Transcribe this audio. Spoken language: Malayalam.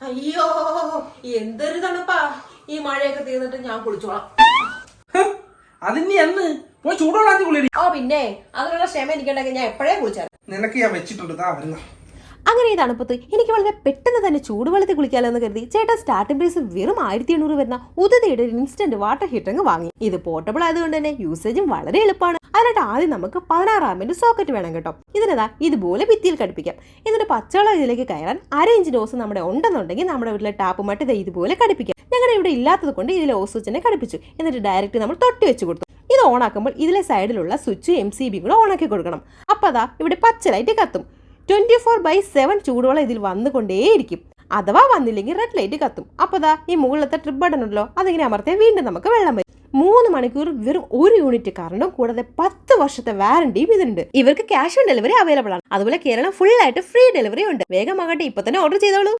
അയ്യോ എന്തൊരു തണുപ്പാ. ഈ മഴയൊക്കെ തീർന്നിട്ട് ഞാൻ കുളിച്ചോളാം. അതിന് എന്ന് പോയി ചൂടുവെള്ളാത്തി കുളിയടി ഓ പിന്നെ അതിനുള്ള ക്ഷമ എനിക്കുണ്ടെങ്കിൽ ഞാൻ എപ്പോഴേ കുളിച്ചാൽ നിനക്ക് ഞാൻ വെച്ചിട്ടുണ്ട് താ വരുന്ന. അങ്ങനെ ഈ തണുപ്പത്ത് എനിക്ക് വളരെ പെട്ടെന്ന് തന്നെ ചൂടുവെള്ളത്തിൽ കുളിക്കാലോ എന്ന് കരുതി ചേട്ടാ സ്റ്റാർട്ടിംഗ് പ്രൈസ് വെറും ആയിരത്തി എണ്ണൂറ് വരുന്ന ഉദതയുടെ ഒരു ഇൻസ്റ്റന്റ് വാട്ടർ ഹീറ്റർ വാങ്ങി. ഇത് പോർട്ടബിൾ ആയതുകൊണ്ട് തന്നെ യൂസേജും വളരെ എളുപ്പമാണ് അതിനായിട്ട് ആദ്യം നമുക്ക് പതിനാറ് ആമിന്റെ സോക്കറ്റ് വേണം കേട്ടോ. ഇതിനതാ ഇതുപോലെ ഭിത്തിയിൽ ഘടിപ്പിക്കാം. എന്നിട്ട് പച്ചവെള്ളം ഇതിലേക്ക് കയറാൻ അര ഇഞ്ച് ഡോസ് നമ്മുടെ ഉണ്ടെന്നുണ്ടെങ്കിൽ നമ്മുടെ വീട്ടിലെ ടാപ്പ് മട്ട് ദേ ഇതുപോലെ ഘടിപ്പിക്കാം. ഞങ്ങളുടെ ഇവിടെ ഇല്ലാത്തത് കൊണ്ട് ഇതിലെ ഓസ് വെച്ചിനെ തന്നെ ഘടിപ്പിച്ചു. എന്നിട്ട് ഡയറക്റ്റ് നമ്മൾ തൊട്ടി വെച്ച് കൊടുത്തു. ഇത് ഓണാക്കുമ്പോൾ ഇതിലെ സൈഡിലുള്ള സ്വിച്ച് എം സി ബി കൂടെ ഓണാക്കി കൊടുക്കണം. അപ്പോൾ അതാ ഇവിടെ പച്ച ലൈറ്റ് കത്തും. ട്വന്റി ഫോർ ബൈ സെവൻ ചൂടുവെള്ളം ഇതിൽ വന്നുകൊണ്ടേയിരിക്കും. അഥവാ വന്നില്ലെങ്കിൽ റെഡ് ലൈറ്റ് കത്തും. അപ്പോൾ ദാ ഈ മുകളിലത്തെ ട്രിപ്പ് ബട്ടൺ ഉണ്ടല്ലോ അതിങ്ങനെ അമർത്തിയാൽ വീണ്ടും നമുക്ക് വെള്ളം മൂന്ന് മണിക്കൂർ വെറും ഒരു യൂണിറ്റ് കറണ്ടും കൂടാതെ പത്ത് വർഷത്തെ വാറണ്ടിയും ഇതിനുണ്ട്. ഇവർക്ക് ക്യാഷ് ഓൺ ഡെലിവറി അവൈലബിൾ ആണ്. അതുപോലെ കേരളം ഫുൾ ആയിട്ട് ഫ്രീ ഡെലിവറി ഉണ്ട്. വേഗം വേഗമാകട്ടെ ഇപ്പൊ തന്നെ ഓർഡർ ചെയ്തോളൂ.